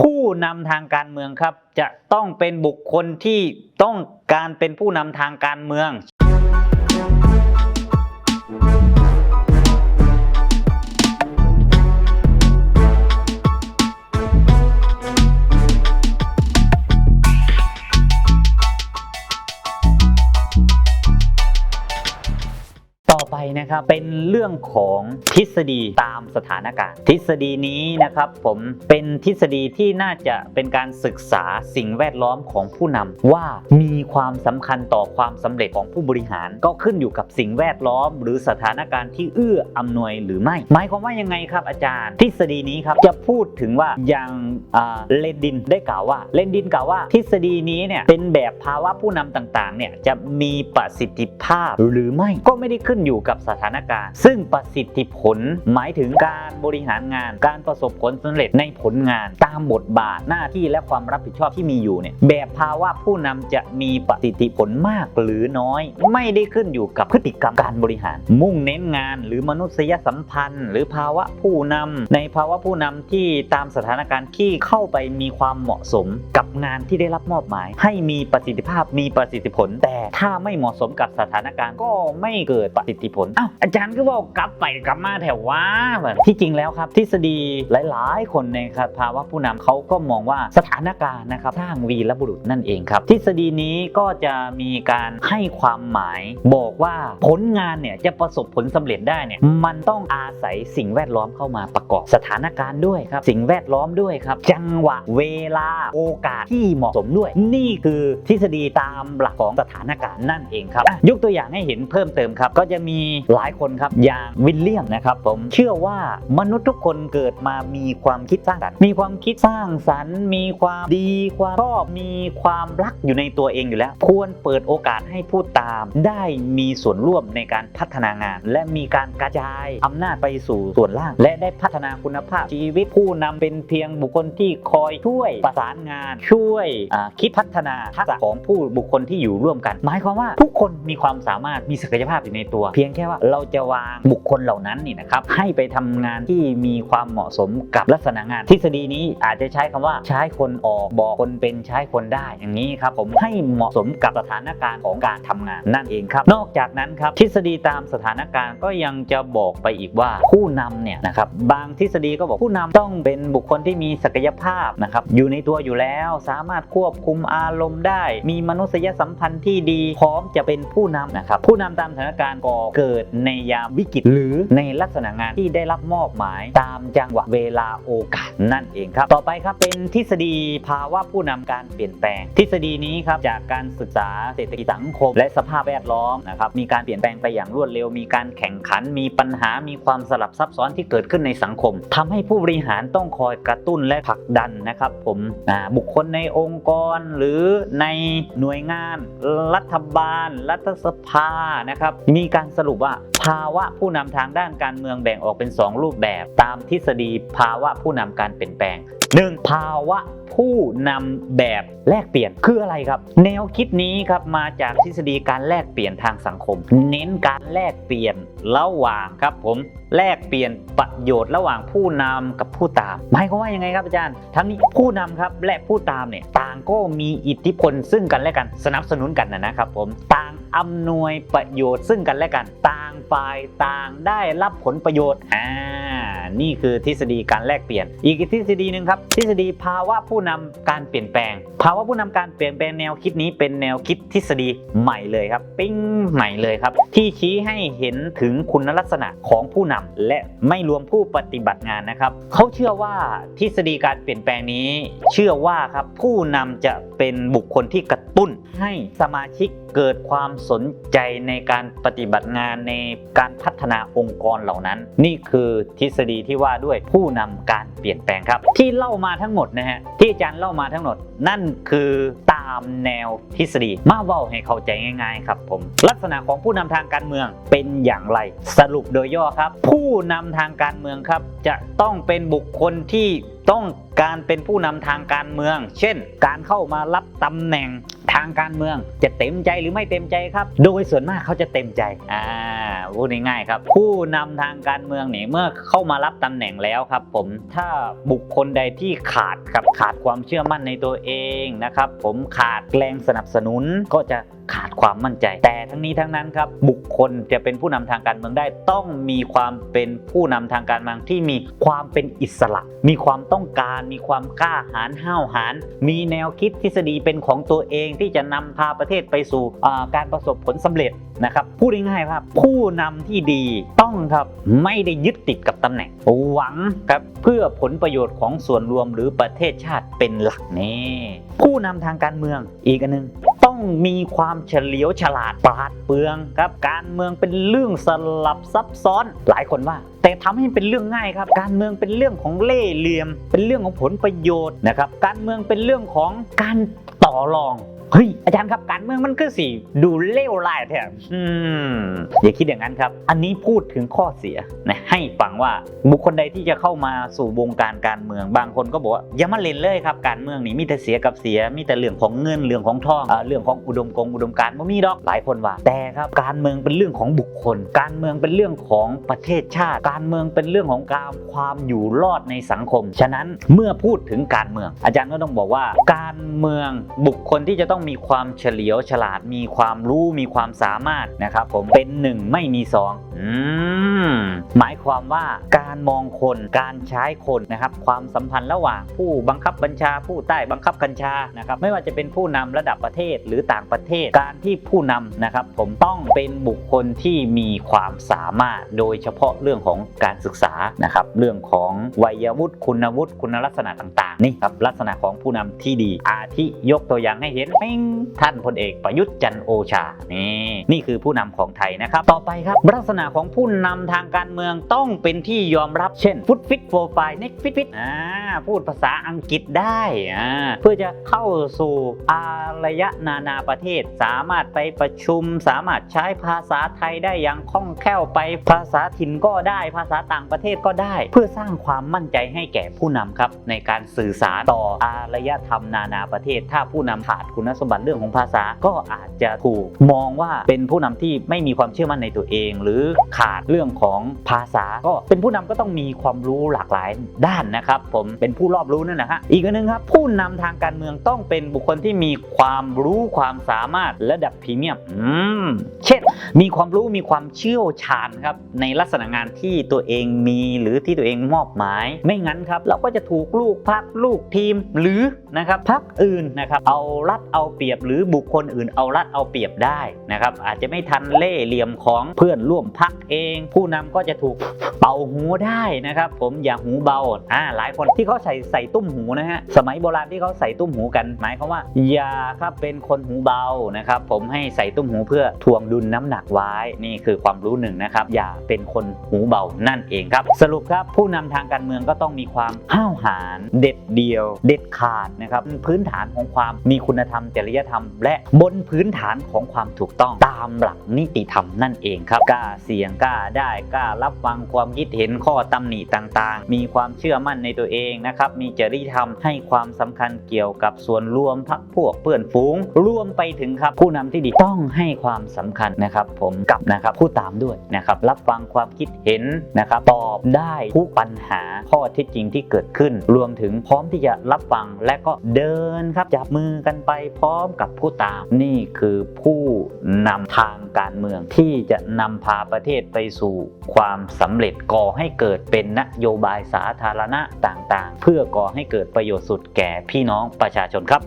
ผู้นำทางการเมืองครับ จะต้องเป็นบุคคลที่ต้องการเป็นผู้นำทางการเมือง นะครับเป็นเรื่องของทฤษฎีตามสถานการณ์ ทฤษฎีนี้นะครับผมเป็นทฤษฎีที่น่าจะเป็นการศึกษาสิ่งแวดล้อมของผู้นำว่ามีีความสำคัญต่อความสำเร็จของผู้บริหาร ก็ขึ้นอยู่กับสิ่งแวดล้อม หรือสถานการณ์ที่เอื้ออำนวยหรือไม่ หมายความว่ายังไงครับอาจารย์ ทฤษฎีนี้ครับจะพูดถึงว่าอย่างเลนดินได้กล่าวว่า เลนดินกล่าวว่า ทฤษฎีนี้เนี่ยเป็นแบบภาวะผู้นำต่างๆเนี่ยจะมีประสิทธิภาพหรือไม่ก็ไม่ได้ขึ้นอยู่กับสถานการณ์ ซึ่งประสิทธิผลหมายถึงการบริหารงาน การประสบผลสำเร็จในผลงาน ตามบทบาทหน้าที่และความรับผิดชอบที่มีอยู่เนี่ยแบบภาวะผู้นำจะมีีประสิทธิผลมากหรือน้อย ไม่ได้ขึ้นอยู่กับพฤติกรรมการบริหาร มุ่งเน้นงานหรือมนุษยสัมพันธ์ หรือภาวะผู้นำในภาวะผู้นำที่ตามสถานการณ์ที่เข้าไปมีความเหมาะสมกับงานที่ได้รับมอบหมาย ให้มีประสิทธิภาพมีประสิทธิผล แต่ถ้าไม่เหมาะสมกับสถานการณ์ก็ไม่เกิดประสิทธิผลอ้าวอาจารย์ก็บอกกลับไปกลับมาแถวว่าที่จริงแล้วครับ ทฤษฎีหลายๆ คนในภาวะผู้นำเขาก็มองว่าสถานการณ์นะครับสร้างวีรบุรุษนั่นเองครับ ทฤษฎีนี้ก็จะมีการให้ความหมายบอกว่าผลงานเนี่ยจะประสบผลสำเร็จได้เนี่ยมันต้องอาศัยสิ่งแวดล้อมเข้ามาประกอบสถานการณ์ด้วยครับ สิ่งแวดล้อมด้วยครับ จังหวะเวลาโอกาสที่เหมาะสมด้วย นี่คือทฤษฎีตามหลักของสถานการณ์นั่นเองครับ ยกตัวอย่างให้เห็นเพิ่มเติมครับ ก็จะมีหลายคนครับอย่างวิลเลียมนะครับผมเชื่อว่ามนุษย์ทุกคนเกิดมามีความคิดสร้างสรรค์มีความคิดสร้างสรรค์ มีความดีความชอบมีความรักอยู่ในตัวเองอยู่แล้ว ควรเปิดโอกาสให้ผู้ตาม ได้มีส่วนร่วมในการพัฒนางาน และมีการกระจายอำนาจไปสู่ส่วนล่าง และได้พัฒนาคุณภาพ ชีวิตผู้นำเป็นเพียงบุคคลที่คอยช่วยประสานงาน ช่วยคิดพัฒนาทักษะของผู้บุคคลที่อยู่ร่วมกัน หมายความว่าทุกคนมีความสามารถมีศักยภาพอยู่ในตัว เพียงแค่ว่าเราจะวางบุคคลเหล่านั้นนี่นะครับให้ไปทำงานที่มีความเหมาะสมกับลักษณะงาน ทฤษฎีนี้อาจจะใช้คำว่าใช้คนออกบอกคนเป็นใช้คนได้อย่างนี้ครับผมให้เหมาะสมกับสถานการณ์ของการทำงานนั่นเองครับ นอกจากนั้นครับทฤษฎีตามสถานการณ์ก็ยังจะบอกไปอีกว่าผู้นำเนี่ยนะครับบางทฤษฎีก็บอกผู้นำต้องเป็นบุคคลที่มีศักยภาพนะครับอยู่ในตัวอยู่แล้วสามารถควบคุมอารมณ์ได้ มีมนุษยสัมพันธ์ที่ดีพร้อมจะเป็นผู้นำนะครับผู้นำตามสถานการณ์ก็เกิดในยามวิกฤตหรือในลักษณะงานที่ได้รับมอบหมายตามจังหวะเวลาโอกาสนั่นเองครับ ต่อไปครับเป็นทฤษฎีภาวะผู้นำการเปลี่ยนแปลง ทฤษฎีนี้ครับจากการศึกษาเศรษฐกิจสังคม และสภาพแวดล้อมนะครับมีการเปลี่ยนแปลงไปอย่างรวดเร็ว มีการแข่งขัน มีปัญหา มีความสลับซับซ้อนที่เกิดขึ้นในสังคมทำให้ผู้บริหารต้องคอยกระตุ้นและผลักดันนะครับผมบุคคลในองค์กรหรือในหน่วยงาน รัฐบาล รัฐสภานะครับมีการสรุปว่าภาวะผู้นำทางด้านการเมืองแบ่งออกเป็น 2 รูปแบบ ตามทฤษฎีภาวะผู้นำการเปลี่ยนแปลง 1. ภาวะ ผู้นำแบบแลกเปลี่ยนคืออะไรครับ แนวคิดนี้ครับมาจากทฤษฎีการแลกเปลี่ยนทางสังคม เน้นการแลกเปลี่ยนระหว่างครับผมแลกเปลี่ยนประโยชน์ระหว่างผู้นำกับผู้ตาม หมายความว่ายังไงครับอาจารย์ ทั้งนี้ผู้นำครับและผู้ตามเนี่ยต่างก็มีอิทธิพลซึ่งกันและกันสนับสนุนกันนะนะครับผมต่างอำนวยประโยชน์ซึ่งกันและกัน ต่างฝ่ายต่างได้รับผลประโยชน์อ่า นี่คือทฤษฎีการแลกเปลี่ยน อีกทฤษฎีหนึ่งครับทฤษฎีภาวะผู้นำการเปลี่ยนแปลง ภาวะผู้นำการเปลี่ยนแปลงแนวคิดนี้เป็นแนวคิดทฤษฎีใหม่เลยครับ ปิ้งใหม่เลยครับ ที่ชี้ให้เห็นถึงคุณลักษณะของผู้นำและไม่รวมผู้ปฏิบัติงานนะครับเขาเชื่อว่าทฤษฎีการเปลี่ยนแปลงนี้ เชื่อว่าครับผู้นำจะเป็นบุคคลที่กระตุ้นให้สมาชิกเกิดความสนใจในการปฏิบัติงานในการพัฒนาองค์กรเหล่านั้น นี่คือทฤษฎีที่ว่าด้วยผู้นำการเปลี่ยนแปลงครับ ที่เล่ามาทั้งหมดนะฮะที่อาจารย์เล่ามาทั้งหมด นั่นคือตามแนวทฤษฎีมาเว้าให้เข้าใจง่าย ๆ ครับผมลักษณะของผู้นำทางการเมืองเป็นอย่างไร สรุปโดยย่อครับ ผู้นำทางการเมืองครับ จะต้องเป็นบุคคลที่ ต้องการเป็นผู้นำทางการเมือง เช่น การเข้ามารับตำแหน่งทางการเมือง จะเต็มใจหรือไม่เต็มใจครับ โดยส่วนมากเขาจะเต็มใจอ่าพูดง่ายๆครับ ผู้นำทางการเมืองเนี่ยเมื่อเข้ามารับตำแหน่งแล้วครับ ผมถ้าบุคคลใดที่ขาดครับขาดความเชื่อมั่นในตัวเองนะครับ ผมขาดแรงสนับสนุนก็จะ ขาดความมั่นใจ แต่ทั้งนี้ทั้งนั้นครับบุคคลจะเป็นผู้นำทางการเมืองได้ ต้องมีความเป็นผู้นำทางการเมืองที่มีความเป็นอิสระ มีความต้องการ มีความกล้าหาญห้าวหาญมีแนวคิดทฤษฎีเป็นของตัวเองที่จะนำพาประเทศไปสู่การประสบผลสำเร็จนะครับพูดง่ายๆครับผู้นำที่ดีต้องครับไม่ได้ยึดติดกับตำแหน่ง หวังครับเพื่อผลประโยชน์ของส่วนรวมหรือประเทศชาติเป็นหลักนี่ผู้นำทางการเมืองอีกอันนึงต้องมีความเฉลียวฉลาดปราดเปรื่องครับการเมืองเป็นเรื่องสลับซับซ้อนหลายคนว่า แต่ทำให้เป็นเรื่องง่ายครับ การเมืองเป็นเรื่องของเล่ห์เหลี่ยม เป็นเรื่องของผลประโยชน์นะครับการเมืองเป็นเรื่องของการต่อรอง เฮ้ยอาจารย์ครับการเมืองมันก็สิดูเลวร้ายแท้อืมอย่าคิดอย่างนั้นครับ อันนี้พูดถึงข้อเสียนะให้ฟังว่าบุคคลใดที่จะเข้ามาสู่วงการการเมือง บางคนก็บอกว่าอย่ามาเล่นเลยครับการเมืองนี่มีแต่เสียกับเสีย มีแต่เรื่องของเงินเรื่องของทองเอ่อเรื่องของอุดมกงอุดมการณ์ไม่มีดอกหลายคนว่า แต่ครับการเมืองเป็นเรื่องของบุคคล การเมืองเป็นเรื่องของประเทศชาติ การเมืองเป็นเรื่องของการความอยู่รอดในสังคม ฉะนั้นเมื่อพูดถึงการเมือง อาจารย์ก็ต้องบอกว่า การเมืองบุคคลที่จะต้องมีความเฉลียวฉลาดมีความรู้มีความสามารถนะครับผมเป็นหนึ่งไม่มีสองอืมหมายความว่าการมองคนการใช้คนนะครับ ความสัมพันธ์ระหว่างผู้บังคับบัญชา ผู้ใต้บังคับบัญชานะครับ ไม่ว่าจะเป็นผู้นำระดับประเทศหรือต่างประเทศ การที่ผู้นำนะครับ ผมต้องเป็นบุคคลที่มีความสามารถ โดยเฉพาะเรื่องของการศึกษานะครับ เรื่องของวัยวุฒิคุณวุฒิคุณลักษณะต่าง ๆ นี่ครับลักษณะของผู้นำที่ดี อาทิยกตัวอย่างให้เห็นเท่านพลเอกประยุทธ์จันโอชา นี่นี่คือผู้นำของไทยนะครับ ต่อไปครับ ลักษณะของผู้นำทางการเมืองต้องเป็นที่ยอมรับเช่นฟุตฟิตโฟไฟเน็กฟิตฟิตอ่า พูดภาษาอังกฤษได้เพื่อจะเข้าสู่อารยะนานาประเทศ สามารถไปประชุม สามารถใช้ภาษาไทยได้อย่างคล่องแคล่วไปภาษาถิ่นก็ได้ภาษาต่างประเทศก็ได้ เพื่อสร้างความมั่นใจให้แก่ผู้นำครับ ในการสื่อสารต่ออารยธรรมนานาประเทศ ถ้าผู้นำขาดคุณสมบัติเรื่องของภาษาก็อาจจะถูกมองว่าเป็นผู้นำที่ไม่มีความเชื่อมั่นในตัวเอง หรือขาดเรื่องของภาษาก็เป็นผู้นำก็ต้องมีความรู้หลากหลายด้านนะครับ ผมเป็นผู้รอบรู้นั่นนะฮะอีกอันหนึงครับผู้นำทางการเมืองต้องเป็นบุคคลที่มีความรู้ความสามารถระดับพรีเมียมเช่น มีความรู้มีความเชี่ยวชาญครับในลักษณะงานที่ตัวเองมีหรือที่ตัวเองมอบหมาย ไม่งั้นครับ เราก็จะถูกลูกพักลูกทีมหรือนะครับพักอื่นนะครับเอารัดเอาเปรียบหรือบุคคลอื่นเอารัดเอาเปรียบได้นะครับอาจจะไม่ทันเล่ห์เหลี่ยมของเพื่อนร่วมพักเอง ผู้นำก็จะถูกเป่าหูได้นะครับ ผมอย่าหูเบาอ่าหลายคนที่เขาใส่ใส่ตุ้มหูนะฮะสมัยโบราณที่เขาใส่ตุ้มหูกันหมายความว่าอย่าครับเป็นคนหูเบานะครับผมให้ใส่ตุ้มหูเพื่อทวงดุลน้ำหนักไว้นี่คือความรู้หนึ่งนะครับอย่าเป็นคนหูเบานั่นเองครับ สรุปครับผู้นำทางการเมืองก็ต้องมีความห้าวหาญเด็ดเดียว เด็ดขาดนะครับพื้นฐานของความมีคุณธรรมจริยธรรม และบนพื้นฐานของความถูกต้องตามหลักนิติธรรมนั่นเองครับกล้าเสี่ยงกล้าได้กล้ารับฟังความคิดเห็นข้อตำหนิต่างๆ มีความเชื่อมั่นในตัวเองนะครับมีจริยธรรมให้ความสำคัญเกี่ยวกับส่วนรวมพรรคพวกเพื่อนฝูง รวมไปถึงครับผู้นำที่ดีต้องให้ความสำคัญนะครับ ผมกับนะครับผู้ตามด้วยนะครับรับฟังความคิดเห็นนะครับตอบได้ทุกปัญหาข้อเท็จจริงที่เกิดขึ้น รวมถึงพร้อมที่จะรับฟังและก็เดินครับจับมือกันไปพร้อมกับผู้ตามนี่คือผู้นำทางการเมืองที่จะนำพาประเทศไปสู่ความสำเร็จก่อให้เกิดเป็นนโยบายสาธารณะต่างเพื่อก่อให้เกิดประโยชน์สุดแก่พี่น้องประชาชนครับ